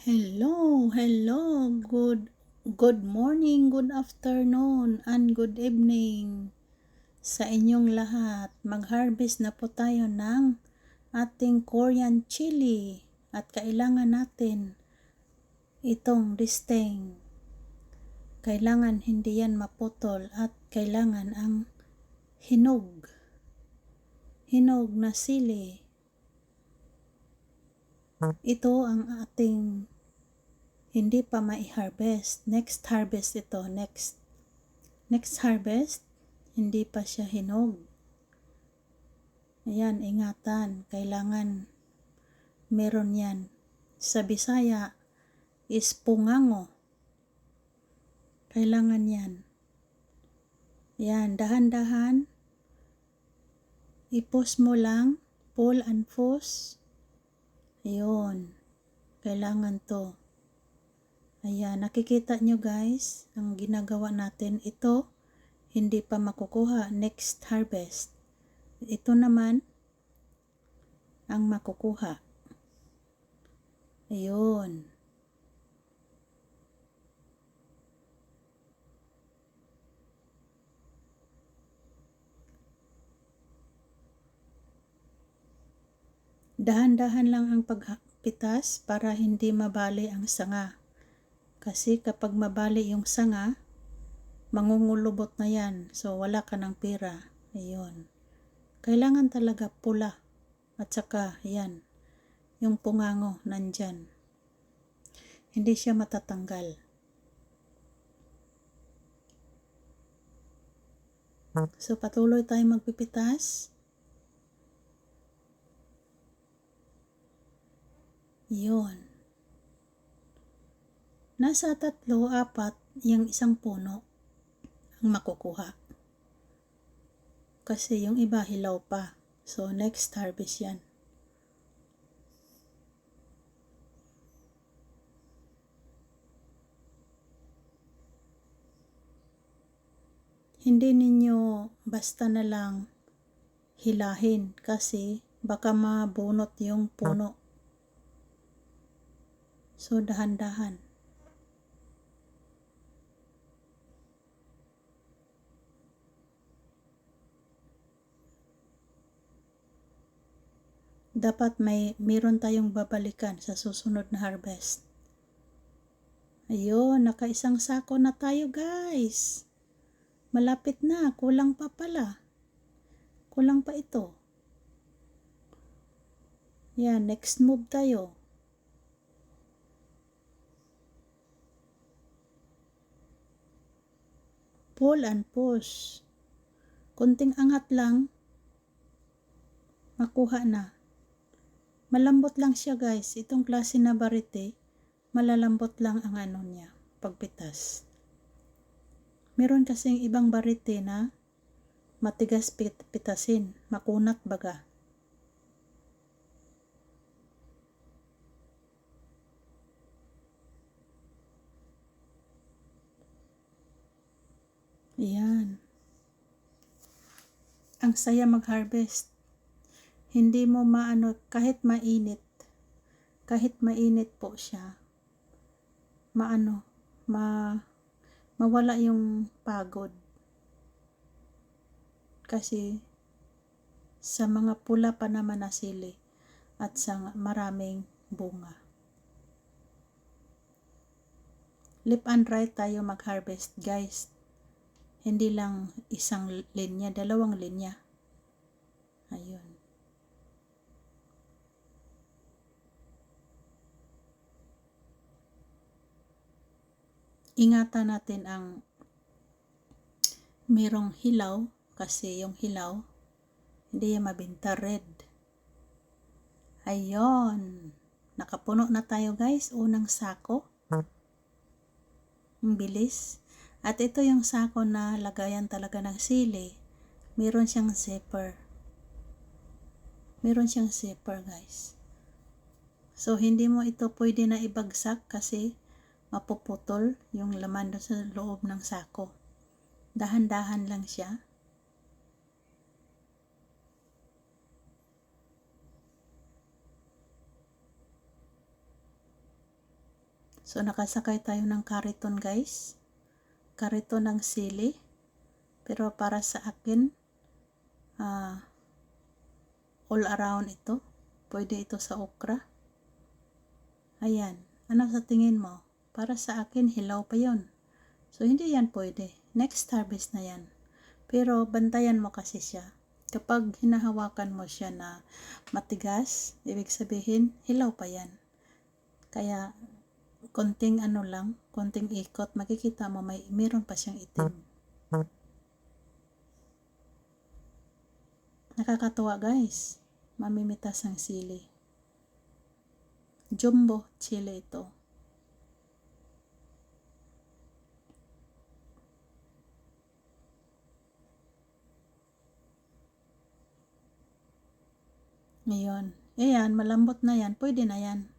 Hello, hello, good good morning, good afternoon, and good evening sa inyong lahat. Mag-harvest na po tayo ng ating Korean chili at kailangan natin itong listeng. Kailangan hindi yan maputol at kailangan ang hinog. Hinog na sili. Ito ang ating hindi pa mai-harvest. Next harvest ito. Next. Next harvest, hindi pa siya hinog. Ayan, ingatan. Kailangan meron yan. Sa Bisaya is pungango. Kailangan yan. Yan, dahan-dahan. Ipos mo lang. Pull and push. Ayun. Kailangan to. Ayan, nakikita nyo guys, ang ginagawa natin, ito, hindi pa makukuha next harvest. Ito naman, ang makukuha. Ayun. Dahan-dahan lang ang pagpitas para hindi mabali ang sanga. Kasi kapag mabali yung sanga, mangungulubot na yan. So, wala ka ng pera. Ayun. Kailangan talaga pula. At saka, yan. Yung pungango, nandyan. Hindi siya matatanggal. So, patuloy tayong magpipitas. Yun. Nasa tatlo, apat, yung isang puno ang makukuha. Kasi yung iba hilaw pa. So, next harvest yan. Hindi ninyo basta na lang hilahin kasi baka mabunot yung puno. So, dahan-dahan. Dapat may meron tayong babalikan sa susunod na harvest. Ayun, nakaisang sako na tayo guys. Malapit na, kulang pa pala. Kulang pa ito. Yan, next move tayo. Pull and push. Kunting angat lang, makuha na. Malambot lang siya guys. Itong klase na barite, malalambot lang ang ano niya, pagpitas. Meron kasing ibang barite na matigas pit pitasin, makunat baga. Ayan. Ang saya mag-harvest. Hindi mo maano, kahit mainit, kahit mainit po siya, maano, ma, mawala yung pagod. Kasi, sa mga pula pa naman na sili at sa maraming bunga. Lip and right tayo mag-harvest guys hindi lang isang linya, dalawang linya. Ayun. Ingatan natin ang merong hilaw kasi yung hilaw hindi yan mabinta red. Ayun. Nakapuno na tayo guys. Unang sako. Ang bilis. At ito yung sako na lagayan talaga ng sili. Meron siyang zipper. Meron siyang zipper guys. So hindi mo ito pwede na ibagsak kasi mapuputol yung laman doon sa loob ng sako. Dahan-dahan lang siya. So, nakasakay tayo ng kariton, guys. Kariton ng sili. Pero para sa akin, ah, all around ito. Pwede ito sa okra. Ayan. Ano sa tingin mo? Para sa akin, hilaw pa yon. So, hindi yan pwede. Next harvest na yan. Pero, bantayan mo kasi siya. Kapag hinahawakan mo siya na matigas, ibig sabihin, hilaw pa yan. Kaya, konting ano lang, konting ikot, makikita mo may meron pa siyang itim. Nakakatuwa guys. Mamimitas ang sili. Jumbo chili ito. Ngayon. Ayan, malambot na yan. Pwede na yan.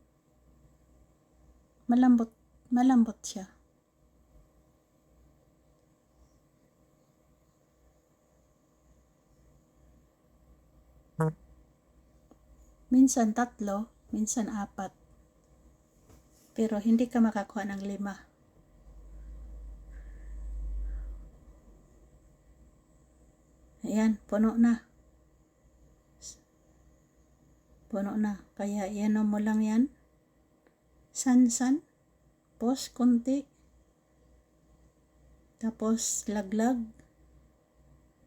Malambot, malambot siya. Minsan tatlo, minsan apat. Pero hindi ka makakuha ng lima. Ayan, puno na. Puno na. Kaya iano mo lang yan. San-san. Tapos konti. Tapos laglag.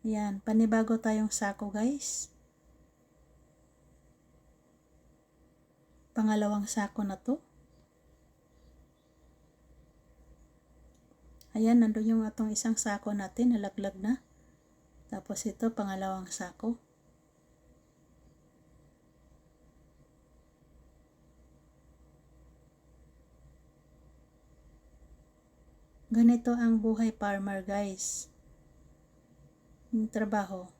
Yan, panibago tayong sako guys. Pangalawang sako na to. Ayan, nandun yung atong isang sako natin, nalaglag na. Tapos ito, pangalawang sako. Ganito ang buhay farmer guys. Yung trabaho.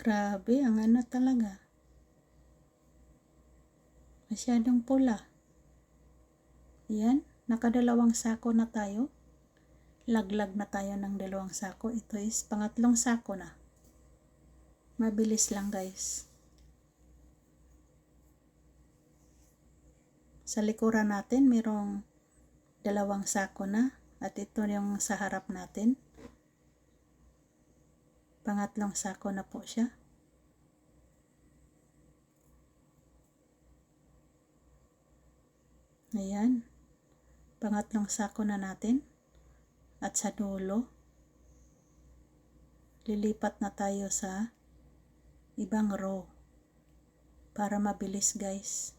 Grabe, ang ano talaga. Masyadong pula. Yan, nakadalawang sako na tayo. Laglag na tayo ng dalawang sako. Ito is pangatlong sako na. Mabilis lang guys. Sa likuran natin, mayroong dalawang sako na. At ito yung sa harap natin. Pangatlong sako na po siya. Ayan. Pangatlong sako na natin. At sa dulo, lilipat na tayo sa ibang row para mabilis guys.